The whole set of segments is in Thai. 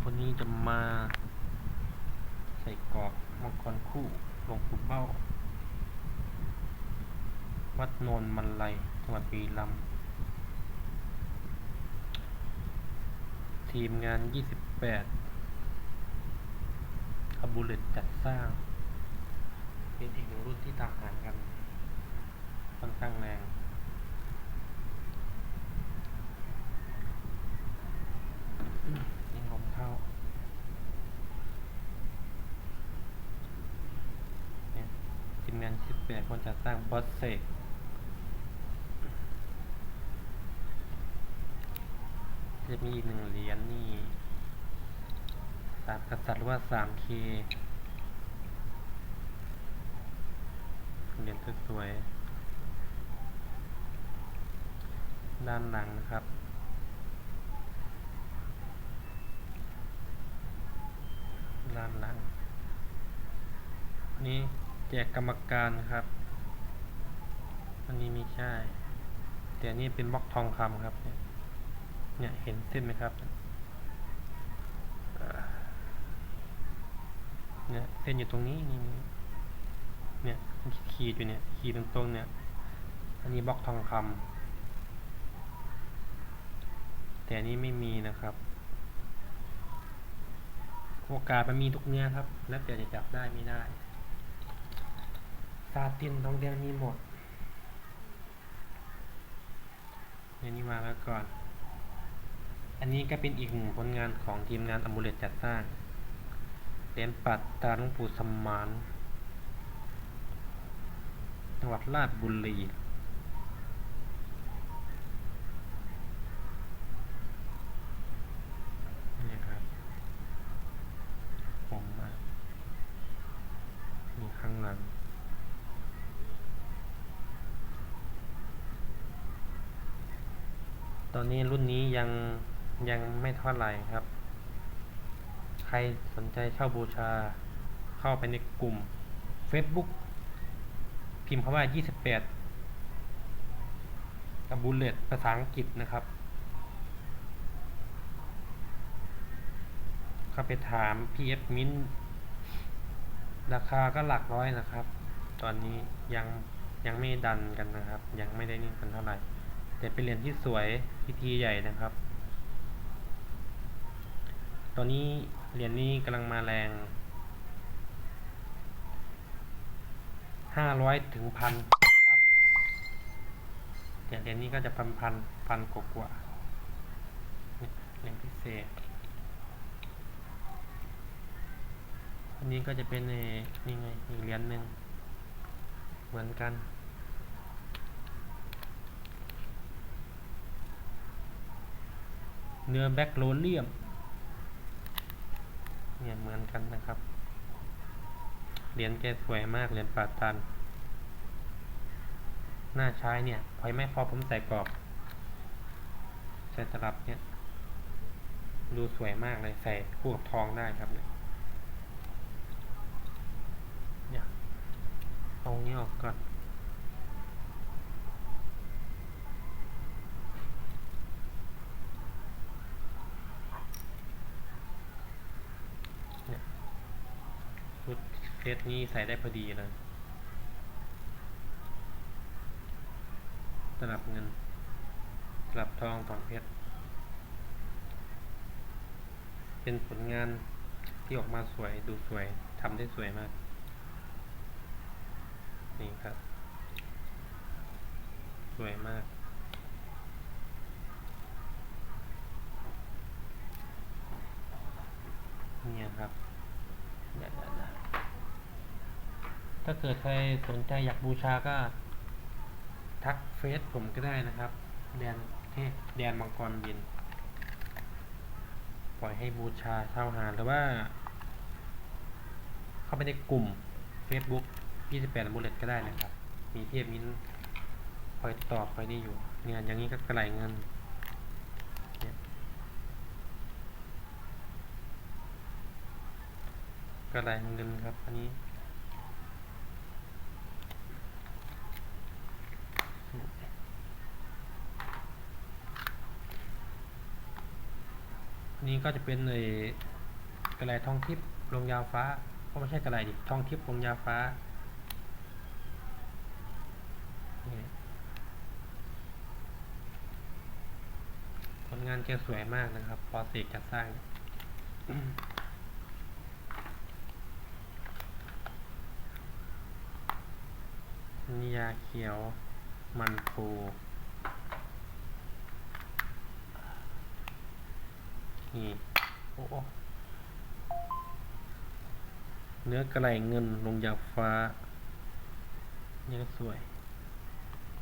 คนนี้จะมา ใส่กรอบมังกรคู่ลงปู่เป้า วัดโนนมันไลจังหวัดบุรีรัมย์ทีมงาน 28คาบูเลตจัดสร้าง เป็นอีกหนึ่งรุ่นที่ต่างหารกันค่อนข้างแรง ยิงลม เข้าเนี่ยทีมงาน18คนจะสร้างบอสเซกจะมีหนึ่งเหรียญนี่สามกษัตริย์หรือว่า 3K เหรียญสวยๆด้านหลังนะครับานหลัง นี่แจกกรรมการครับ อันนี้มีใช่ แต่อันนี่เป็นบล็อกทองคำครับเนี่ยเนี่ยเห็นเส้นไหมครับ เนี่ยเส้นอยู่ตรงนี้นี่เนี่ยขีดอยู่เนี่ยขีดตรงตรงๆเนี่ย อันนี้บล็อกทองคำแต่อันนี้ไม่มีนะครับ โอกาสมันมีทุกเนื้อครับ แล้วแต่จะจับได้ไม่ได้ซาตินทองแดงมีหมดเนี่ยนี่มาแล้วก่อน อันนี้ก็เป็นอีกหนึ่งผลงานของทีมงานอมูเลตจัดสร้างเหรียญปัดตาหลวงปู่สมาน จังหวัดราชบุรีนี่ครับ ผมมามีข้างหลัง ตอ นี้รุ่นนี้ยังยังไม่เท่าไหร่ครับ ใครสนใจเช่าบูชา เข้าไปในกลุ่ม Facebook พิมพ์คำว่า 28กับบุลเลตภาษาอังกฤษนะครับ เข้าไปถาม PF Mint ราคาก็หลักร้อยนะครับ ตอนนี้ยังยังไม่ดันกันนะครับ ยังไม่ได้นี่งกันเท่าไหร่ แต่เป็นเหรียญที่สวยพิธีใหญ่นะครับ ตอนนี้เหรียญนี้กำลังมาแรงห้าร้อยถึงพันแต่เหรียญนี้ก็จะพันพันพันกว่าเหรียญพิเศษอันนี้ก็จะเป็นนี่ไงอีกเหรียญหนึ่งเหมือนกัน เนื้อแบ็กโลเลียมเนี่ยเหมือนกันนะครับ เหรียญแกสวยมากเหรียญปาตัน หน้าใช้เนี่ยพอยไม่พอผมใส่กรอบใส่ตลับเนี่ย ดูสวยมากเลยใส่คู่กับทองได้ครับเนี่ยเนี่ยเอาเงี้ยออกก่อน เนี่ยชุ ดเซตนี้ใส่ได้พอดีเลยตลับเงินตลับทองฝังเพชร เป็นผลงานที่ออกมาสวยดูสวยทำได้สวยมาก นี่ครับ สวยมากเนี่ยครับเดี๋ยวๆๆ ถ้าเกิดใครสนใจอยากบูชาก็ทักเฟซผมก็ได้นะครับ แดนเทพแดนมังกรบิน ปล่อยให้บูชาเช่าหาหรือว่า เข้าไปในกลุ่ม Facebook 28บุลเลตก็ได้นะครับ มีเทพมิ้นคอยตอบคอยนี่อยู่ เนี่ยอย่างนี้ก็กระไรเงินกระไรเงินครับอันนี้ นี่ก็จะเป็นไอ้กระไรทองทิพย์ลงยาวฟ้าก็ไม่ใช่กระไรดิทองทิพย์ลงยาวฟ้าผลงานแกสวยมากนะครับ พอเสกจะสร้างนิยาเขียว มันปู อ้โอ้เนื้อกระไรเงินลงยาฟ้านี่ก็สวย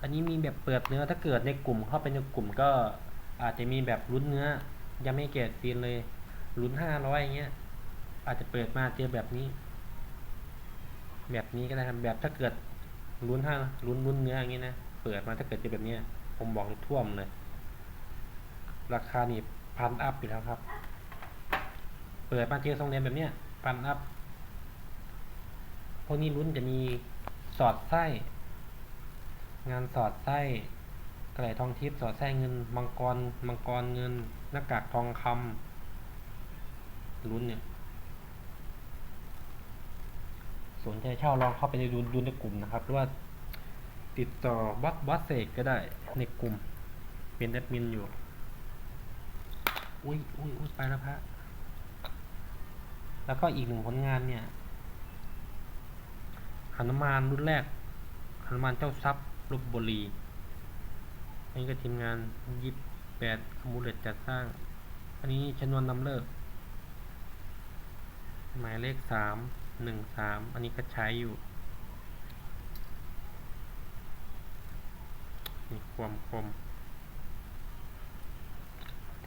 อันนี้มีแบบเปิดเนื้อถ้าเกิดในกลุ่มเข้าไปในกลุ่มก็อาจจะมีแบบลุ้นเนื้อ ยังไม่เกรดซีนเลยลุ้นห้าร้อยอย่างเงี้ย อาจจะเปิดมาเจอแบบนี้ แบบนี้ก็ได้ครับแบบถ้าเกิดลุ้นห้าลุ้นลุ้นเนื้ออย่างเงี้นะเปิดมาถ้าเกิดเจอแบบเนี้ยผมบอกเลยท่วมเลย ราคานี่ พันอัพอยู่แล้วครับ เปิดมาเจอทรงเรียนแบบเนี้ยพันอัพ พวกนี้ลุ้นจะมีสอดไส้ งานสอดไส้กระไหลทองทิพย์สอดไส้เงิน มังกร มังกรเงิน หน้ากากทองคำลุ้นเนี่ยสนใจเช่าลองเข้าไปในดูดูในกลุ่มนะครับ หรือว่าติดต่อวัดวัดเสกก็ได้ในกลุ่ม เป็นแอดมินอยู่ อุ้ยอุ้ยอุ้ยไปแล้วพระแล้วก็อีกหนึ่งผลงานเนี่ยหนุมานรุ่นแรกหนุมานเจ้าทรัพย์ลบบุรีอันนี้ก็ทีมงานยี่แปดอมูเลตจัดสร้าง อันนี้ชนวนนำเลิก หมายเลขสามหนึ่งสามอันนี้ก็ใช้อยู่นี่ความคม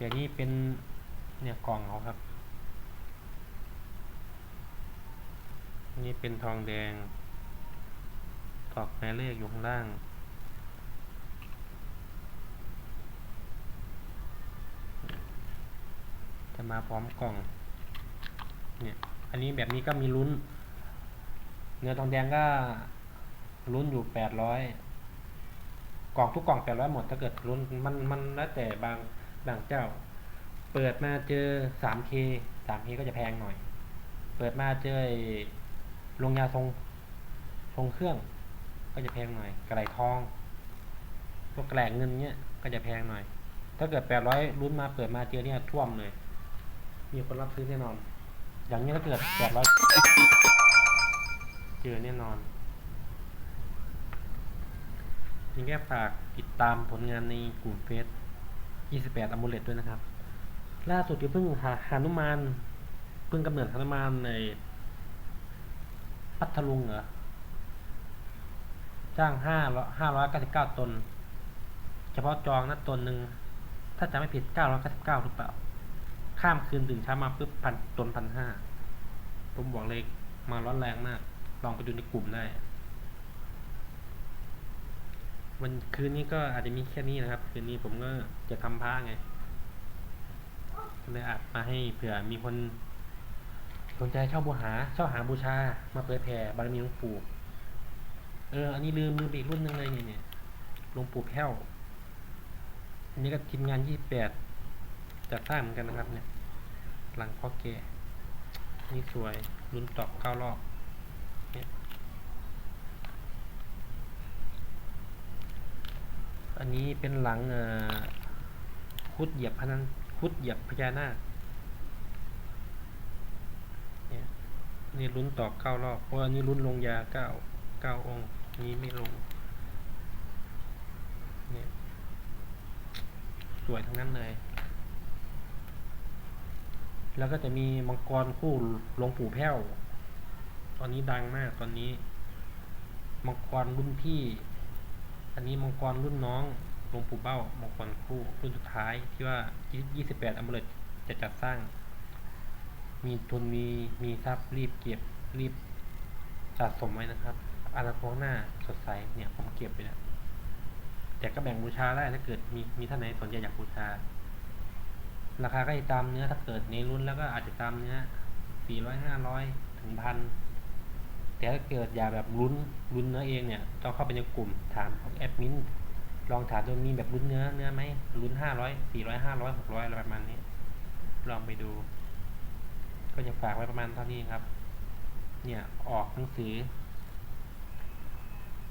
แต่นี่เป็นเนี่ยกล่องเขาครับ นี่เป็นทองแดงตอกหมายเลขอยู่ข้างล่างจะมาพร้อมกล่อง เนี่ย อันนี้แบบนี้ก็มีลุ้น เนื้อทองแดงก็ลุ้นอยู่แปดร้อยกล่องทุกกล่องแปดร้อยหมดถ้าเกิดลุ้นมันมันแล้วแต่บาง บางเจ้า เปิดมาเจอสามเคสามเคก็จะแพงหน่อย เปิดมาเจอลงยาทรงทรงเครื่อง ก็จะแพงหน่อยกระไรทองพวกแกลงเงินเนี้ยก็จะแพงหน่อย ถ้าเกิดแปดร้อยลุ้นมาเปิดมาเจอเนี่ยท่วมเลย มีคนรับซื้อแน่นอน อย่างนี้ถ้าเกิดแปดร้อยเจอแน่นอนนี่แค่ฝากติดตามผลงานในกลุ่มเฟซ 28อมูเลตด้วยนะครับ ล่าสุดที่เพิ่งหาหานุมานเพิ่งกำเนิดหานุมานในพัทลุงเหรอ จ้างห้าห้าร้อยเก้าสิบเก้าตน เฉพาะจองนะตนหนึ่ง ถ้าจะไม่ผิดเก้าร้อยเก้าสิบเก้าหรือเปล่า ข้ามคืนตื่นเช้ามาปุ๊บพันตนพันห้าผมบอกเลยมาร้อนแรงมาก ลองไปดูในกลุ่มได้ วันคืนนี้ก็อาจจะมีแค่นี้นะครับ คืนนี้ผมก็จะทำผ้าไงเลยอัดมาให้เผื่อมีคนสนใจเช่าบูหาเช่าหาบูชา มาเผยแผ่บารมีหลวงปู่เออ อันนี้ลืมลืมไปอีกรุ่นหนึงเลยเนี่ยเนี่ยหลวงปู่แพ้วอันนี้ก็ทีมงานยี่แปดจัดสร้างเหมือนกันนะครับ เนี่ย หลังพ่อแก่นี่สวยรุ่นตอกเก้ารอบ เนี่ย อันนี้เป็นหลังคุดเหยียบพนันคุดเหยียบพญานาคเนี่ยนี่ลุ้นตอบเก้ารอบ เพราะอันนี้ลุ้นลงยาเก้าเก้าองค์นนี้ไม่ลงเนี่ยสวยทั้งนั้นเลย แล้วก็จะมีมังกรคู่หลวงปู่แพ้ว ตอนนี้ดังมากตอนนี้ มังกรรุ่นพี่ อันนี้มังกรรุ่นน้องหลวงปู่เบ้ามังกรคู่รุ่นสุดท้ายที่ว่า 28อัมฤตจะจัดสร้าง มีทุนมีมีทรัพย์รีบเก็บรีบสะสมไว้นะครับอนาคตหน้าสดใสเนี่ยผมเก็บไปแล้วแต่ก็แบ่งบูชาได้ถ้าเกิดมีมีท่านไหนสนใจอยากบูชา ราคาก็จะตามเนื้อถ้าเกิดในรุ่นแล้วก็อาจจะตามเนื้อ400 500ถึงพัน แต่ถ้าเกิดอยากแบบลุ้นลุ้นเนื้อเองเนี่ยต้องเข้าไปในกลุ่มถามพวกแอดมินลองถามดูมีแบบลุ้นเนื้อเนื้อไหมลุ้นห้าร้อยสี่ร้อยห้าร้อยหกร้อยอะไรประมาณนี้ ลองไปดู ก็จะฝากไว้ประมาณเท่านี้ครับ เนี่ยออกหนังสือ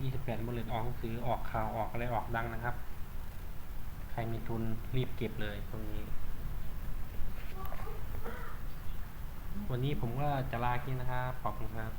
28บลเลตออกหนังสือออกข่าวออกอะไรออกดังนะครับ ใครมีทุนรีบเก็บเลยตรงนี้ วันนี้ผมก็จะลาค่นี้นะครับ ขอบคุณครับ